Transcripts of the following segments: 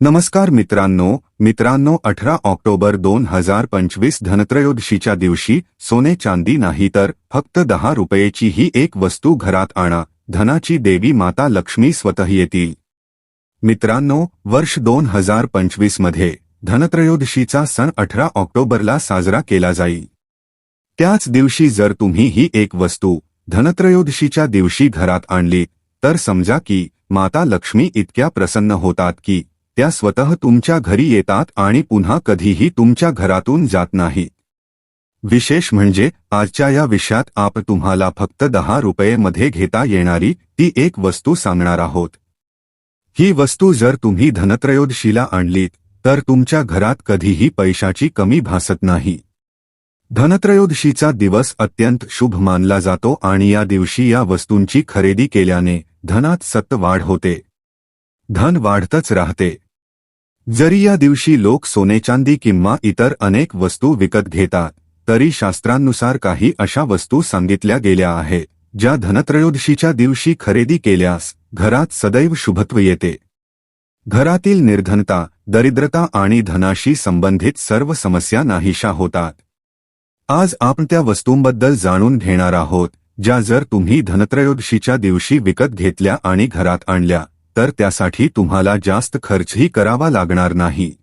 नमस्कार मित्रांनो मित्रांनो अठरा ऑक्टोबर दोन हजार पंचवीस धनत्रयोदशीच्या दिवशी सोने चांदी नाही तर फक्त दहा रुपयेची ही एक वस्तू घरात आणा धनाची देवी माता लक्ष्मी स्वतः येतील. मित्रांनो वर्ष दोन हजार पंचवीसमध्ये धनत्रयोदशीचा सण अठरा ऑक्टोबरला साजरा केला जाईल. त्याच दिवशी जर तुम्ही ही एक वस्तू धनत्रयोदशीच्या दिवशी घरात आणली तर समजा की माता लक्ष्मी इतक्या प्रसन्न होतात की त्या स्वतः तुमच्या घरी येतात आणि पुन्हा कधीही तुमच्या घरातून जात नाहीत विशेष म्हणजे आजच्या या विषयात आप तुम्हाला फक्त दहा रुपये मध्ये घेता येणारी ती एक वस्तू सांगणार आहोत. ही वस्तू जर तुम्ही धनत्रयोदशीला आणलीत तर तुमच्या घरात कधीही पैशाची कमी भासत नाही. धनत्रयोदशीचा दिवस अत्यंत शुभ मानला जातो आणि या दिवशी या वस्तूंची खरेदी केल्याने धनात सत वाढ होते. धन वाढतच राहते. जरी या दिवशी लोक सोने चांदी किंवा इतर अनेक वस्तू विकत घेतात तरी शास्त्रांनुसार काही अशा वस्तू सांगितल्या गेल्या आहेत ज्या धनत्रयोदशीच्या दिवशी खरेदी केल्यास घरात सदैव शुभत्व येते. घरातील निर्धनता दरिद्रता आणि धनाशी संबंधित सर्व समस्या नाहीशा होतात. आज आपण त्या वस्तूंबद्दल जाणून घेणार आहोत ज्या जर तुम्ही धनत्रयोदशीच्या दिवशी विकत घेतल्या आणि घरात आणल्या तर त्यासाठी तुम्हाला जास्त खर्चही करावा लागणार नाही.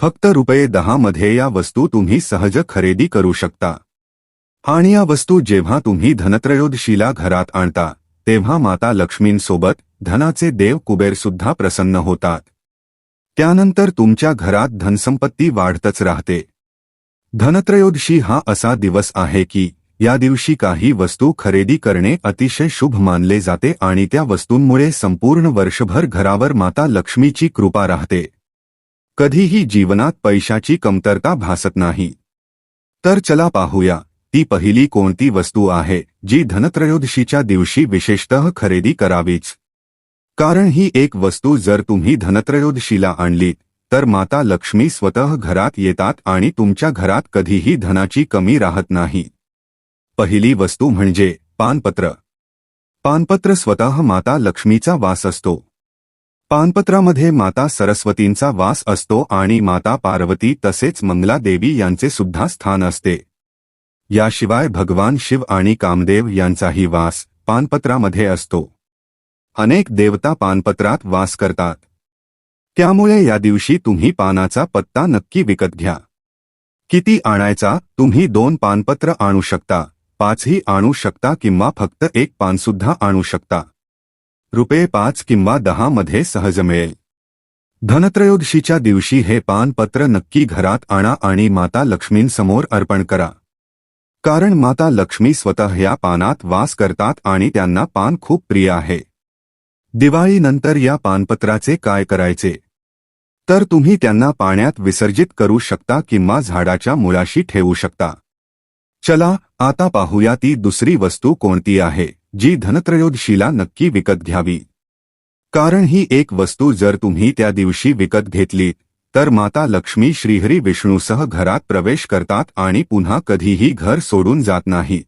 फक्त रुपये दहा मध्ये या वस्तू तुम्ही सहज खरेदी करू शकता. आणि या वस्तू जेव्हा तुम्ही धनत्रयोदशीला घरात आणता तेव्हा माता लक्ष्मींसोबत धनाचे देव कुबेर सुद्धा प्रसन्न होतात. त्यानंतर तुमच्या घरात धनसंपत्ती वाढतच राहते. धनत्रयोदशी हा असा दिवस आहे की या दिवशी काही वस्तू खरेदी करणे अतिशय शुभ मानले जाते आणि त्या वस्तूंमुळे संपूर्ण वर्षभर घरावर माता लक्ष्मीची कृपा राहते. कधीही जीवनात पैशाची कमतरता भासत नाही. तर चला पाहूया ती पहिली कोणती वस्तू आहे जी धनत्रयोदशीच्या दिवशी विशेषतः खरेदी करावीच. कारण ही एक वस्तू जर तुम्ही धनत्रयोदशीला आणलीत तर माता लक्ष्मी स्वतः घरात येतात आणि तुमच्या घरात कधीही धनाची कमी राहत नाही. पहिली वस्तू म्हणजे पानपत्र. पानपत्र स्वतः माता लक्ष्मीचा वास असतो. पानपत्रामध्ये माता सरस्वतींचा वास असतो आणि माता पार्वती तसेच मंगला देवी यांचे सुद्धा स्थान असते. याशिवाय भगवान शिव आणि कामदेव यांचाही वास पानपत्रामध्ये असतो. अनेक देवता पानपत्रात वास करतात. त्यामुळे या दिवशी तुम्ही पानाचा पत्ता नक्की विकत घ्या. किती आणायचा तुम्ही दोन पानपत्र आणू शकता. पाचही आणू शकता किंवा फक्त एक पानसुद्धा आणू शकता. रुपये पाच किंवा दहा मध्ये सहज मिळेल. धनत्रयोदशीच्या दिवशी हे पानपत्र नक्की घरात आणा आणि माता लक्ष्मींसमोर अर्पण करा. कारण माता लक्ष्मी स्वतः या पानात वास करतात आणि त्यांना पान खूप प्रिय आहे. दिवाळीनंतर या पानपत्राचे काय करायचे? तर तुम्ही त्यांना पाण्यात विसर्जित करू शकता किंवा झाडाच्या मुळाशी ठेवू शकता. चला आता पाहूया ती दुसरी वस्तू कोणती आहे जी धनत्रयोदशीला नक्की विकत घ्यावी. कारण ही एक वस्तू जर तुम्ही त्या दिवशी विकत घेतली तर माता लक्ष्मी श्रीहरी विष्णूसह घरात प्रवेश करतात आणि पुन्हा कधीही घर सोडून जात नाही.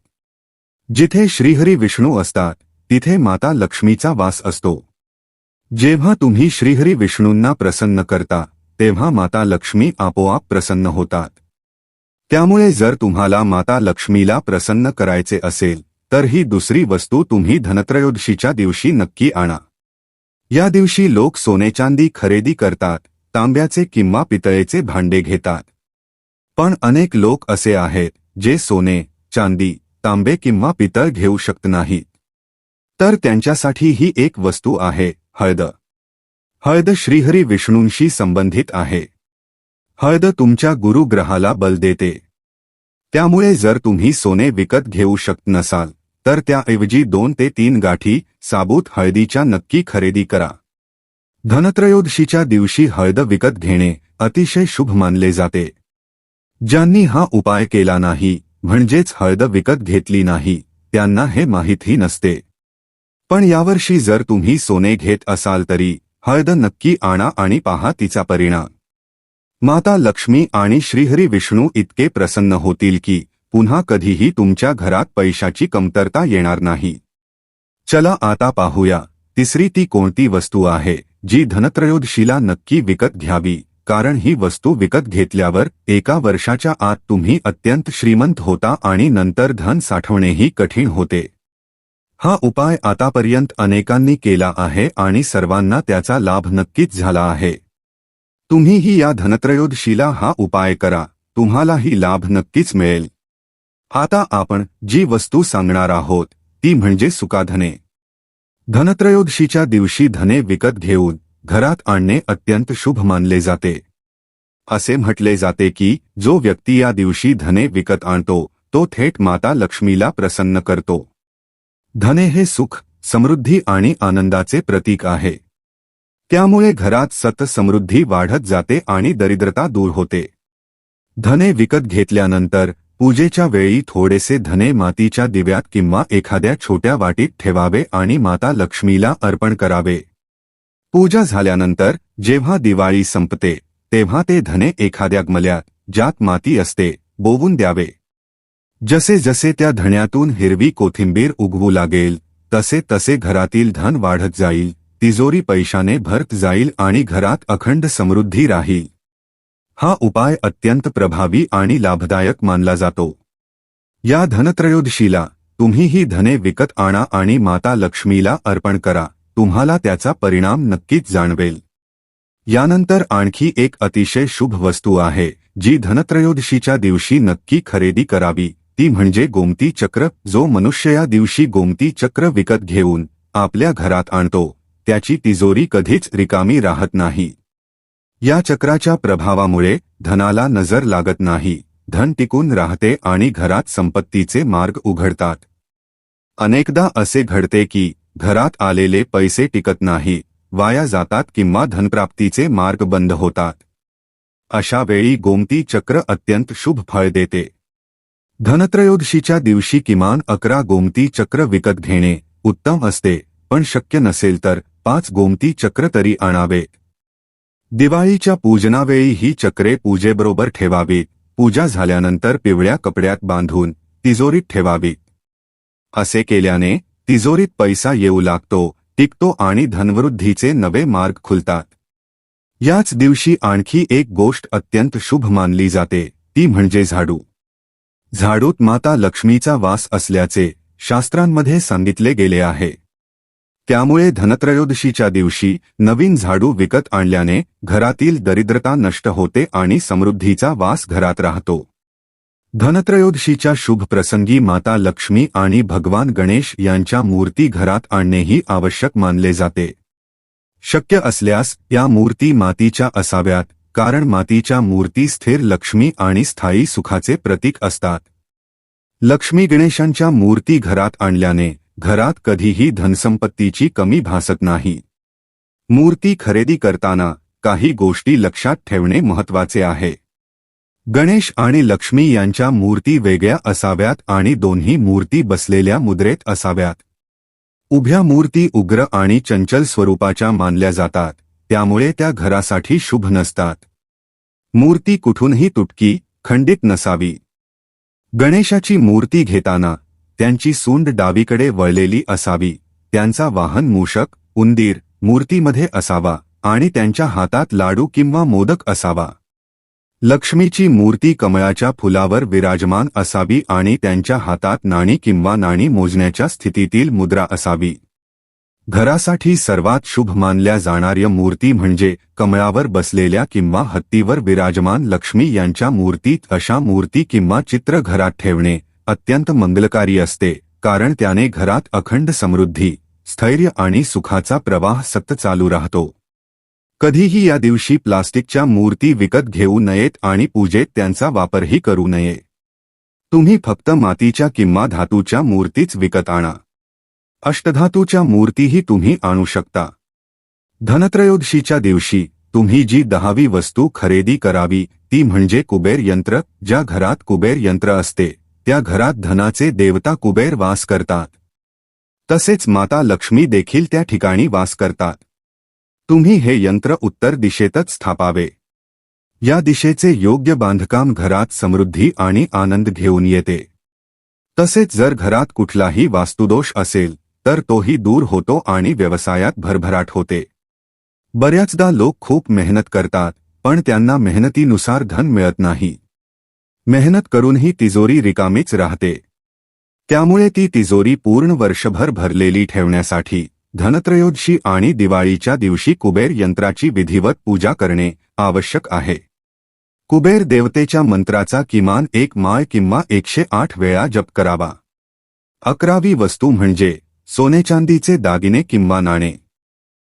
जिथे श्रीहरी विष्णू असतात तिथे माता लक्ष्मीचा वास असतो. जेव्हा तुम्ही श्रीहरी विष्णूंना प्रसन्न करता तेव्हा माता लक्ष्मी आपोआप प्रसन्न होतात. त्यामुळे जर तुम्हाला माता लक्ष्मीला प्रसन्न करायचे असेल तर ही दुसरी वस्तू तुम्ही धनत्रयोदशीच्या दिवशी नक्की आणा. या दिवशी लोक सोने चांदी खरेदी करतात तांब्याचे किंवा पितळेचे भांडे घेतात. पण अनेक लोक असे आहेत जे सोने चांदी तांबे किंवा पितळ घेऊ शकत नाहीत. तर त्यांच्यासाठी ही एक वस्तू आहे हळद. हळद श्रीहरी विष्णूंशी संबंधित आहे. हळद तुमच्या गुरुग्रहाला बल देते. त्यामुळे जर तुम्ही सोने विकत घेऊ शकत नसाल तर त्याऐवजी दोन ते तीन गाठी साबूत हळदीच्या नक्की खरेदी करा. धनत्रयोदशीच्या दिवशी हळद विकत घेणे अतिशय शुभ मानले जाते. ज्यांनी हा उपाय केला नाही म्हणजेच हळद विकत घेतली नाही त्यांना हे माहितही नसते. पण यावर्षी जर तुम्ही सोने घेत असाल तरी हळद नक्की आणा आणि पहा तिचा परिणाम. माता लक्ष्मी आणि श्रीहरी विष्णू इतके प्रसन्न होतील की पुन्हा कधीही तुमच्या घरात पैशाची कमतरता येणार नाही. चला आता पाहूया. तिसरी ती कोणती वस्तू आहे जी धनत्रयोदशीला नक्की विकत घ्यावी कारण ही वस्तू विकत घेतल्यावर एका वर्षाच्या आत तुम्ही अत्यंत श्रीमंत होता आणि नंतर धन साठवणेही कठीण होते. हा उपाय आतापर्यंत अनेकांनी केला आहे आणि सर्वांना त्याचा लाभ नक्कीच झाला आहे. तुम्हीही या धनत्रयोदशीला हा उपाय करा. तुम्हालाही लाभ नक्कीच मिळेल. आता आपण जी वस्तू सांगणार आहोत ती म्हणजे सुकाधने. धनत्रयोदशीच्या दिवशी धने विकत घेऊन घरात आणणे अत्यंत शुभ मानले जाते. असे म्हटले जाते की जो व्यक्ती या दिवशी धने विकत आणतो तो थेट माता लक्ष्मीला प्रसन्न करतो. धने हे सुख समृद्धी आणि आनंदाचे प्रतीक आहे. त्यामुळे घरात सत समृद्धी वाढत जाते आणि दरिद्रता दूर होते. धने विकत घेतल्यानंतर पूजेच्या वेळी थोडेसे धने मातीच्या दिव्यात किंवा एखाद्या छोट्या वाटीत ठेवावे आणि माता लक्ष्मीला अर्पण करावे. पूजा झाल्यानंतर जेव्हा दिवाळी संपते तेव्हा ते धने एखाद्या गमल्यात ज्यात माती असते बोवून द्यावे. जसे जसे त्या धण्यातून हिरवी कोथिंबीर उगवू लागेल तसे तसे घरातील धन वाढत जाईल. तिजोरी पैशाने भरत जाईल आणि घरात अखंड समृद्धी राहील. हा उपाय अत्यंत प्रभावी आणि लाभदायक मानला जातो. या धनत्रयोदशीला तुम्ही ही धने विकत आणा आणि माता लक्ष्मीला अर्पण करा तुम्हाला त्याचा परिणाम नक्कीच जाणवेल. यानंतर आणखी एक अतिशय शुभ वस्तू आहे जी धनत्रयोदशीच्या दिवशी नक्की खरेदी करावी ती म्हणजे गोमती चक्र जो मनुष्य या दिवशी गोमती चक्र विकत घेऊन आपल्या घरात आणतो. त्याची तिजोरी कधीच रिकामी राहत नाही. या चक्राच्या प्रभावामुळे धनाला नजर लागत नाही. धन टिकून राहते आणि घरात संपत्तीचे मार्ग उघडतात. अनेकदा असे घडते की घरात आलेले पैसे टिकत नाही वाया जातात किंवा धनप्राप्तीचे मार्ग बंद होतात. अशा वेळी गोमती चक्र अत्यंत शुभ फळ देते. धनत्रयोदशीच्या दिवशी किमान अकरा गोमती चक्र विकत घेणे उत्तम असते पण शक्य नसेल तर पाच गोमती चक्र तरी आणावेत दिवाळीच्या पूजनावेळी ही चक्रे पूजेबरोबर ठेवावी. पूजा झाल्यानंतर पिवळ्या कपड्यात बांधून तिजोरीत ठेवावी. असे केल्याने तिजोरीत पैसा येऊ लागतो टिकतो आणि धनवृद्धीचे नवे मार्ग खुलतात. याच दिवशी आणखी एक गोष्ट अत्यंत शुभ मानली जाते ती म्हणजे झाडू. झाडूत माता लक्ष्मीचा वास असल्याचे शास्त्रांमध्ये सांगितले गेले आहे. त्यामुळे धनत्रयोदशीच्या दिवशी नवीन झाडू विकत आणल्याने घरातील दरिद्रता नष्ट होते आणि समृद्धीचा वास घरात राहतो. धनत्रयोदशीच्या शुभ प्रसंगी माता लक्ष्मी आणि भगवान गणेश यांच्या मूर्ती घरात आणणेही आवश्यक मानले जाते. शक्य असल्यास या मूर्ती मातीच्या असाव्यात कारण मातीच्या मूर्ती स्थिर लक्ष्मी आणि स्थायी सुखाचे प्रतीक असतात. लक्ष्मी गणेशांच्या मूर्ती घरात आणल्याने घरात कधीही धनसंपत्तीची कमी भासत नाही. मूर्ती खरेदी करताना काही गोष्टी लक्षात ठेवणे महत्त्वाचे आहे. गणेश आणि लक्ष्मी यांच्या मूर्ती वेगळ्या असाव्यात आणि दोन्ही मूर्ती बसलेल्या मुद्रेत असाव्यात. उभ्या मूर्ती उग्र आणि चंचल स्वरूपाच्या मानल्या जातात त्यामुळे त्या घरासाठी शुभ नसतात. मूर्ती कुठूनही तुटकी खंडित नसावी. गणेशाची मूर्ती घेताना त्यांची सूंड डावीकडे वळलेली असावी. त्यांचा वाहन मूषक उंदीर मूर्तीमध्ये असावा आणि त्यांच्या हातात लाडू किंवा मोदक असावा. लक्ष्मीची मूर्ती कमळाच्या फुलावर विराजमान असावी आणि त्यांच्या हातात नाणी किंवा नाणी मोजण्याच्या स्थितीतील मुद्रा असावी. घरासाठी सर्वात शुभ मानल्या जाणाऱ्या मूर्ती म्हणजे कमळावर बसलेल्या किंवा हत्तीवर विराजमान लक्ष्मी यांच्या मूर्तीत अशा मूर्ती किंवा चित्र घरात ठेवणे. अत्यंत मंगलकारी असते कारण त्याने घरात अखंड समृद्धी स्थैर्य आणि सुखाचा प्रवाह सतत चालू राहतो. कधीही या दिवशी प्लास्टिकच्या मूर्ती विकत घेऊ नयेत आणि पूजेत त्यांचा वापरही करू नये. तुम्ही फक्त मातीच्या किंवा धातूच्या मूर्तीच विकत आणा. अष्टधातूच्या मूर्तीही तुम्ही आणू शकता. धनत्रयोदशीच्या दिवशी तुम्ही जी दहावी वस्तू खरेदी करावी ती म्हणजे कुबेर यंत्र ज्या घरात कुबेर यंत्र असते. त्या घरात धनाचे देवता कुबेर वास करतात. तसेच माता लक्ष्मी देखील त्या ठिकाणी वास करतात. तुम्ही हे यंत्र उत्तर दिशेतच स्थापावे या दिशेचे योग्य बांधकाम घरात समृद्धी आणि आनंद घेऊन येते. तसेच जर घरात कुठलाही वास्तुदोष असेल तर तोही दूर होतो आणि व्यवसायात भरभराट होते. बऱ्याचदा लोक खूप मेहनत करतात पण त्यांना मेहनतीनुसार धन मिळत नाही. मेहनत करूनही तिजोरी रिकामीच राहते. त्यामुळे ती तिजोरी पूर्ण वर्षभर भरलेली ठेवण्यासाठी धनत्रयोदशी आणि दिवाळीच्या दिवशी कुबेर यंत्राची विधिवत पूजा करणे आवश्यक आहे. कुबेर देवतेच्या मंत्राचा किमान एक माळ किंवा एकशे आठ वेळा जप करावा. अकरावी वस्तू म्हणजे सोने चांदीचे दागिने किंवा नाणे.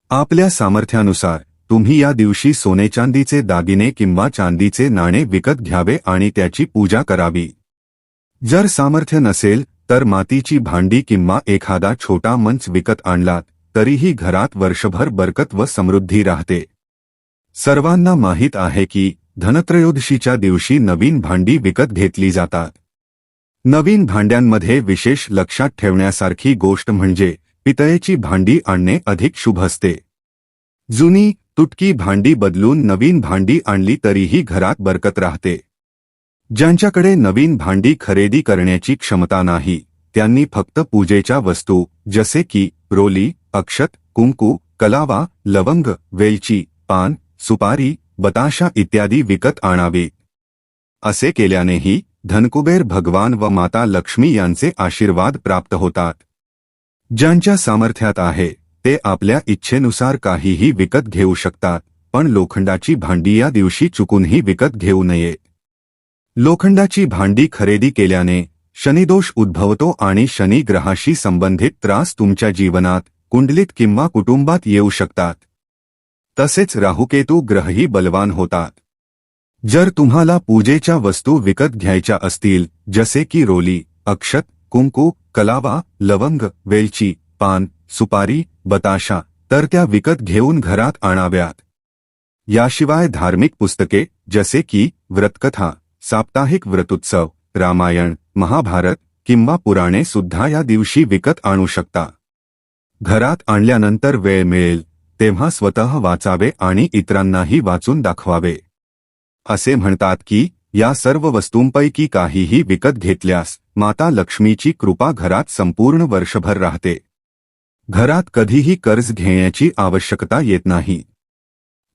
आपल्या सामर्थ्यानुसार तुम्ही या दिवशी सोने चांदीचे दागिने किंवा चांदीचे नाणे विकत घ्यावे आणि त्याची पूजा करावी. जर सामर्थ्य नसेल तर मातीची भांडी किंवा एखादा छोटा मंच विकत आणलात तरीही घरात वर्षभर बरकत व समृद्धी राहते. सर्वांना माहीत आहे की धनत्रयोदशीच्या दिवशी नवीन भांडी विकत घेतली जातात. नवीन भांड्यांमध्ये विशेष लक्षात ठेवण्यासारखी गोष्ट म्हणजे पितळेची भांडी आणणे अधिक शुभ असते. जुनी तुटकी भांडी बदलून नवीन भांडी आणली तरीही घरात बरकत राहते. ज्यांच्याकडे नवीन भांडी खरेदी करण्याची क्षमता नाही त्यांनी फक्त पूजेच्या वस्तू जसे की रोली अक्षत कुंकू कलावा लवंग वेलची पान सुपारी बताशा इत्यादी विकत आणावे. असे केल्यानेही धनकुबेर भगवान व माता लक्ष्मी यांचे आशीर्वाद प्राप्त होतात. ज्यांच्या सामर्थ्यात आहे ते आपल्या इच्छेनुसार काहीही विकत घेऊ शकतात पण लोखंडाची भांडी या दिवशी चुकूनही विकत घेऊ नये. लोखंडाची भांडी खरेदी केल्याने शनिदोष उद्भवतो आणि शनी ग्रहाशी संबंधित त्रास तुमच्या जीवनात कुंडलीत किंवा कुटुंबात येऊ शकतात. तसेच राहुकेतू ग्रहही बलवान होतात. जर तुम्हाला पूजेच्या वस्तू विकत घ्यायच्या असतील जसे की रोली अक्षत कुंकू कलावा लवंग वेलची पान सुपारी बताशा तर त्या विकत घेऊन घरात आणाव्यात. याशिवाय धार्मिक पुस्तके जसे की व्रतकथा साप्ताहिक व्रतोत्सव रामायण महाभारत किंवा पुराणे सुद्धा या दिवशी विकत आणू शकता. घरात आणल्यानंतर वेळ मिळेल तेव्हा स्वतः वाचावे आणि इतरांनाही वाचून दाखवावे. असे म्हणतात की या सर्व वस्तूंपैकी काहीही विकत घेतल्यास माता लक्ष्मीची कृपा घरात संपूर्ण वर्षभर राहते. घरात कधीही कर्ज घेण्याची आवश्यकता येत नाही.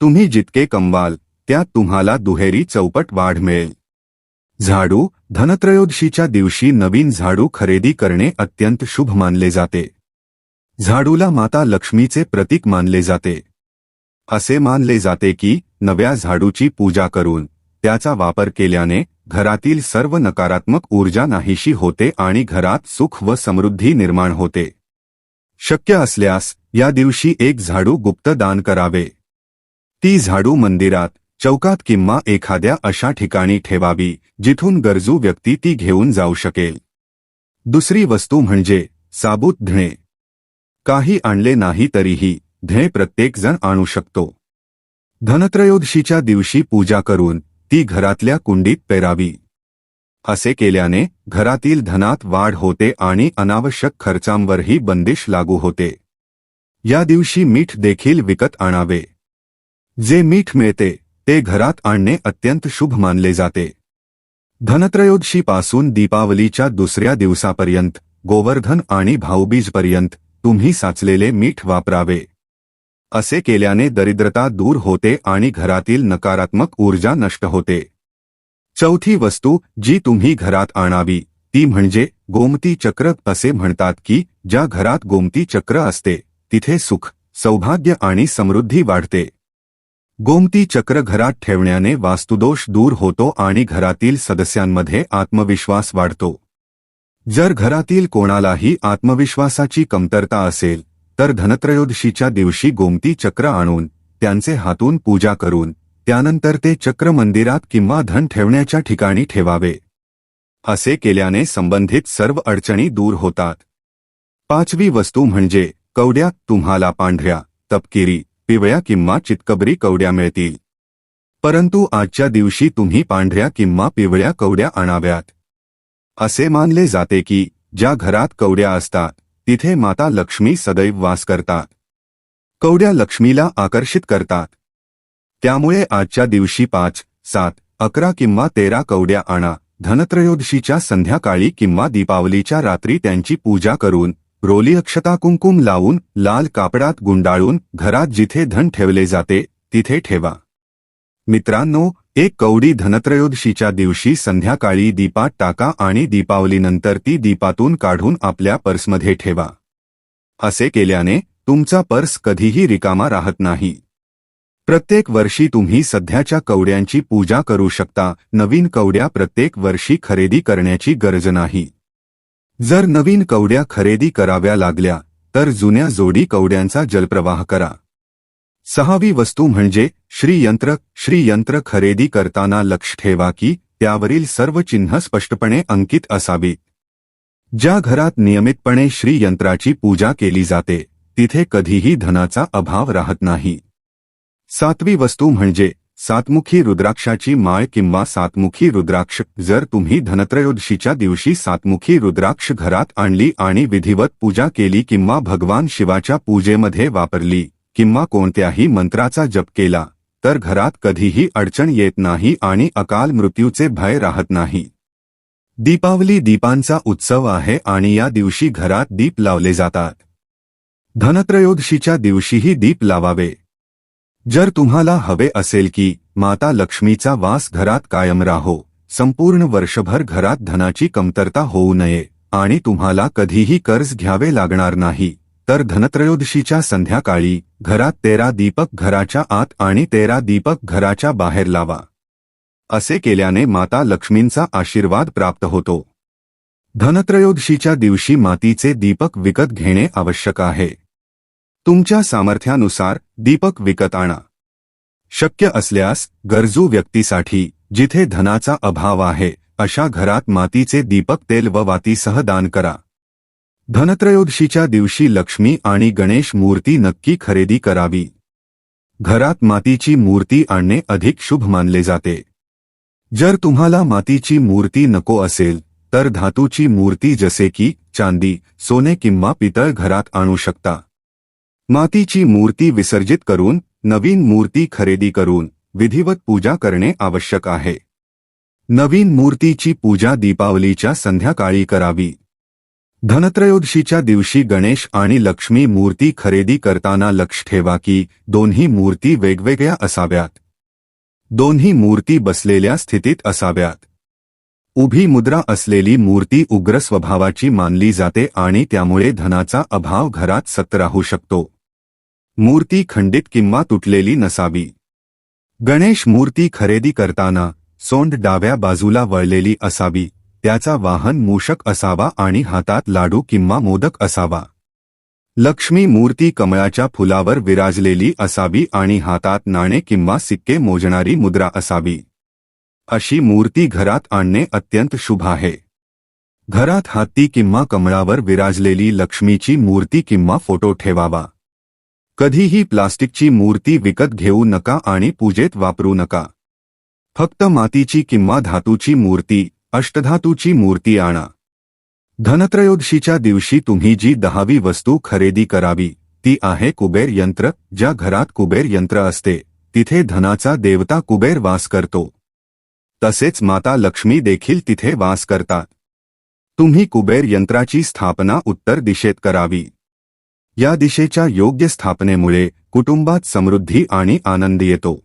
तुम्ही जितके कमवाल त्यात तुम्हाला दुहेरी चौपट वाढ मिळेल. झाडू धनत्रयोदशीच्या दिवशी नवीन झाडू खरेदी करणे अत्यंत शुभ मानले जाते. झाडूला माता लक्ष्मीचे प्रतीक मानले जाते. असे मानले जाते की नव्या झाडूची पूजा करून त्याचा वापर केल्याने घरातील सर्व नकारात्मक ऊर्जा नाहीशी होते आणि घरात सुख व समृद्धी निर्माण होते. शक्य असल्यास या दिवशी एक झाडू गुप्त दान करावे. ती झाडू मंदिरात चौकात किंवा एखाद्या अशा ठिकाणी ठेवावी जिथून गरजू व्यक्ती ती घेऊन जाऊ शकेल. दुसरी वस्तू म्हणजे साबूत धणे. काही आणले नाही तरीही धणे प्रत्येकजण आणू शकतो. धनत्रयोदशीच्या दिवशी पूजा करून ती घरातल्या कुंडीत पेरावी. असे केल्याने घरातील धनात वाढ होते आणि अनावश्यक खर्चांवरही बंदिश लागू होते. या दिवशी मीठ देखील विकत आणावे. जे मीठ मिळते ते घरात आणणे अत्यंत शुभ मानले जाते. धनत्रयोदशीपासून दीपावलीच्या दुसऱ्या दिवसापर्यंत गोवर्धन आणि भाऊबीजपर्यंत तुम्ही साचलेले मीठ वापरावे. असे केल्याने दरिद्रता दूर होते आणि घरातील नकारात्मक ऊर्जा नष्ट होते. चौथी वस्तू जी तुम्ही घरात आणावी ती म्हणजे गोमती चक्र असे म्हणतात की ज्या घरात गोमती चक्र असते तिथे सुख सौभाग्य आणि समृद्धी वाढते. गोमती चक्र घरात ठेवण्याने वास्तुदोष दूर होतो आणि घरातील सदस्यांमध्ये आत्मविश्वास वाढतो. जर घरातील कोणालाही आत्मविश्वासाची कमतरता असेल तर धनत्रयोदशीच्या दिवशी गोमती चक्र आणून त्यांचे हातून पूजा करून त्यानंतर ते चक्र मंदिरात किंवा धन ठेवण्याच्या ठिकाणी ठेवावे. असे केल्याने संबंधित सर्व अडचणी दूर होतात. पाचवी वस्तू म्हणजे कवड्या तुम्हाला पांढऱ्या तपकिरी पिवळ्या किंवा चितकबरी कवड्या मिळतील. परंतु आजच्या दिवशी तुम्ही पांढऱ्या किंवा पिवळ्या कवड्या आणाव्यात. असे मानले जाते की ज्या घरात कवड्या असतात तिथे माता लक्ष्मी सदैव वास करतात. कवड्या लक्ष्मीला आकर्षित करतात. त्यामुळे आजच्या दिवशी पाच सात अकरा किंवा तेरा कवड्या आणा. धनत्रयोदशीच्या संध्याकाळी किंवा दीपावलीच्या रात्री त्यांची पूजा करून रोली अक्षता कुंकुम लावून लाल कापडात गुंडाळून घरात जिथे धन ठेवले जाते तिथे ठेवा. मित्रांनो एक कवडी धनत्रयोदशीच्या दिवशी संध्याकाळी दीपात टाका आणि दीपावलीनंतर ती दीपातून काढून आपल्या पर्समध्ये ठेवा. असे केल्याने तुमचा पर्स कधीही रिकामा राहत नाही. प्रत्येक वर्षी तुम्ही सध्याच्या कवड्यांची पूजा करू शकता. नवीन कवड्या प्रत्येक वर्षी खरेदी करण्याची गरज नाही. जर नवीन कवड्या खरेदी कराव्या लागल्या तर जुन्या जोडी कवड्यांचा जलप्रवाह करा. सहावी वस्तू म्हणजे श्रीयंत्र. श्रीयंत्र खरेदी करताना लक्ष ठेवा की त्यावरील सर्व चिन्ह स्पष्टपणे अंकित असावीत ज्या घरात नियमितपणे श्रीयंत्राची पूजा केली जाते तिथे कधीही धनाचा अभाव राहत नाही. सातवी वस्तू म्हणजे सातमुखी रुद्राक्षाची माळ किंवा सातमुखी रुद्राक्ष. जर तुम्ही धनत्रयोदशीच्या दिवशी सातमुखी रुद्राक्ष घरात आणली आणि विधिवत पूजा केली किंवा भगवान शिवाच्या पूजेमध्ये वापरली किंवा कोणत्याही मंत्राचा जप केला तर घरात कधीही अडचण येत नाही आणि अकाल मृत्यूचे भय राहत नाही. दीपावली दीपांचा उत्सव आहे आणि या दिवशी घरात दीप लावले जातात. धनत्रयोदशीच्या दिवशीही दीप लावावे. जर तुम्हाला हवे असेल की माता लक्ष्मीचा वास घरात कायम राहो संपूर्ण वर्षभर घरात धनाची कमतरता होऊ नये आणि तुम्हाला कधीही कर्ज घ्यावे लागणार नाही तर धनत्रयोदशीच्या संध्याकाळी घरात तेरा दीपक घराच्या आत आणि तेरा दीपक घराच्या बाहेर लावा. असे केल्याने माता लक्ष्मींचा आशीर्वाद प्राप्त होतो. धनत्रयोदशीच्या दिवशी मातीचे दीपक विकत घेणे आवश्यक आहे. तुमच्या सामर्थ्यानुसार दीपक विकत आणा. शक्य असल्यास गरजू व्यक्तीसाठी जिथे धनाचा अभाव आहे अशा घरात मातीचे दीपक तेल व वातीसह दान करा. धनत्रयोदशीच्या दिवशी लक्ष्मी आणि गणेश मूर्ती नक्की खरेदी करावी. घरात मातीची मूर्ती आणणे अधिक शुभ मानले जाते. जर तुम्हाला मातीची मूर्ती नको असेल तर धातूची मूर्ती जसे की चांदी सोने किंवा पितळ घरात आणू शकता. मातीची मूर्ती विसर्जित करून नवीन मूर्ती खरेदी करून विधिवत पूजा करणे आवश्यक आहे. नवीन मूर्तीची पूजा दीपावलीच्या संध्याकाळी करावी. धनत्रयोदशीच्या दिवशी गणेश आणि लक्ष्मी मूर्ती खरेदी करताना लक्ष ठेवा की दोन्ही मूर्ती वेगवेगळ्या असाव्यात. दोन्ही मूर्ती बसलेल्या स्थितीत असाव्यात. उभी मुद्रा असलेली मूर्ती उग्र स्वभावाची मानली जाते आणि त्यामुळे धनाचा अभाव घरात सत राहू शकतो. मूर्ती खंडित किंवा तुटलेली नसावी. गणेश मूर्ती खरेदी करताना सोंड डाव्या बाजूला वळलेली असावी त्याचा वाहन मूषक असावा आणि हातात लाडू किंवा मोदक असावा. लक्ष्मी मूर्ती कमळाच्या फुलावर विराजलेली असावी आणि हातात नाणे किंवा सिक्के मोजणारी मुद्रा असावी. अशी मूर्ती घरात आणणे अत्यंत शुभ आहे. घरात हत्ती किंवा कमळावर विराजलेली लक्ष्मीची मूर्ती किंवा फोटो ठेवावा. कधीही प्लास्टिकची मूर्ती विकत घेऊ नका आणि पूजेत वापरू नका. फक्त मातीची किंवा धातूची मूर्ती अष्टधातूची मूर्ती आणा. धनत्रयोदशीच्या दिवशी तुम्ही जी दहावी वस्तू खरेदी करावी ती आहे कुबेर यंत्र ज्या घरात कुबेर यंत्र असते तिथे धनाचा देवता कुबेर वास करतो. तसेच माता लक्ष्मी देखील तिथे वास करतात. तुम्ही कुबेर यंत्राची स्थापना उत्तर दिशेत करावी. या दिशेच्या योग्य स्थापनेमुळे कुटुंबात समृद्धी आणि आनंद येतो.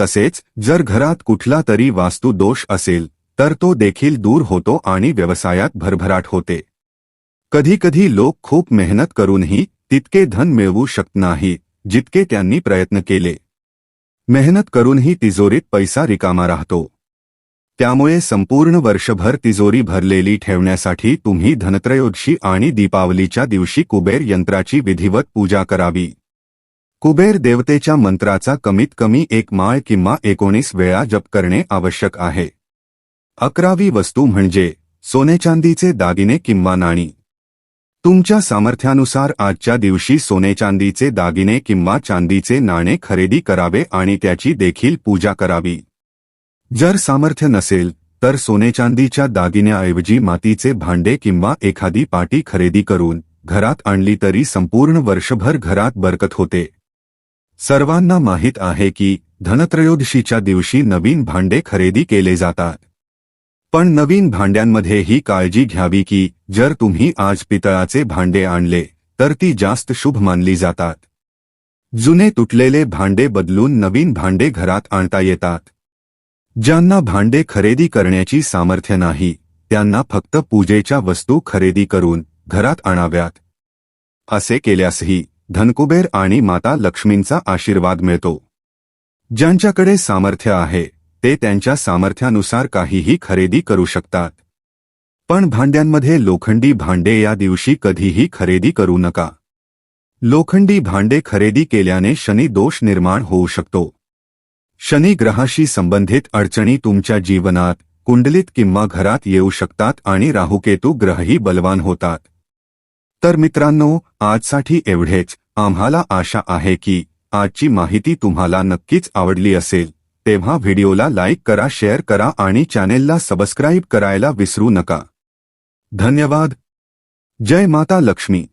तसेच जर घरात कुठला तरी वास्तू दोष असेल तर तो देखील दूर होतो आणि व्यवसायात भरभराट होते. कधीकधी लोक खूप मेहनत करूनही तितके धन मिळवू शकत नाही जितके त्यांनी प्रयत्न केले. मेहनत करूनही तिजोरीत पैसा रिकामा राहतो. त्यामुळे संपूर्ण वर्षभर तिजोरी भरलेली ठेवण्यासाठी तुम्ही धनत्रयोदशी आणि दीपावलीच्या दिवशी कुबेर यंत्राची विधिवत पूजा करावी. कुबेर देवतेच्या मंत्राचा कमीत कमी एक माळ किंवा एकोणीस वेळा जप करणे आवश्यक आहे. अकरावी वस्तू म्हणजे सोनेचांदीचे दागिने किंवा नाणी. तुमच्या सामर्थ्यानुसार आजच्या दिवशी सोने चांदीचे दागिने किंवा चांदीचे नाणे खरेदी करावे आणि त्याची देखील पूजा करावी. जर सामर्थ्य नसेल तर सोनेचांदीच्या दागिन्याऐवजी मातीचे भांडे किंवा एखादी पाटी खरेदी करून घरात आणली तरी संपूर्ण वर्षभर घरात बरकत होते. सर्वांना माहीत आहे की धनत्रयोदशीच्या दिवशी नवीन भांडे खरेदी केले जातात. पण नवीन भांड्यांमध्ये ही काळजी घ्यावी की जर तुम्ही आज पितळाचे भांडे आणले तर ती जास्त शुभ मानली जातात. जुने तुटलेले भांडे बदलून नवीन भांडे घरात आणता येतात. ज्यांना भांडे खरेदी करण्याची सामर्थ्य नाही त्यांना फक्त पूजेच्या वस्तू खरेदी करून घरात आणाव्यात. असे केल्यासही धनकुबेर आणि माता लक्ष्मींचा आशीर्वाद मिळतो. ज्यांच्याकडे सामर्थ्य आहे ते त्यांच्या सामर्थ्यानुसार काहीही खरेदी करू शकतात. पण भांड्यांमध्ये लोखंडी भांडे या दिवशी कधीही खरेदी करू नका. लोखंडी भांडे खरेदी केल्याने शनी दोष निर्माण होऊ शकतो. शनी ग्रहाशी संबंधित अडचणी तुमच्या जीवनात कुंडलीत किंवा घरात येऊ शकतात आणि राहुकेतू ग्रहही बलवान होतात. तर मित्रांनो आजसाठी एवढेच. आम्हाला आशा आहे की आजची माहिती तुम्हाला नक्कीच आवडली असेल. तेव्हा व्हिडिओला लाईक करा शेअर करा आणि चॅनेलला सबस्क्राईब करायला विसरू नका. धन्यवाद. जय माता लक्ष्मी.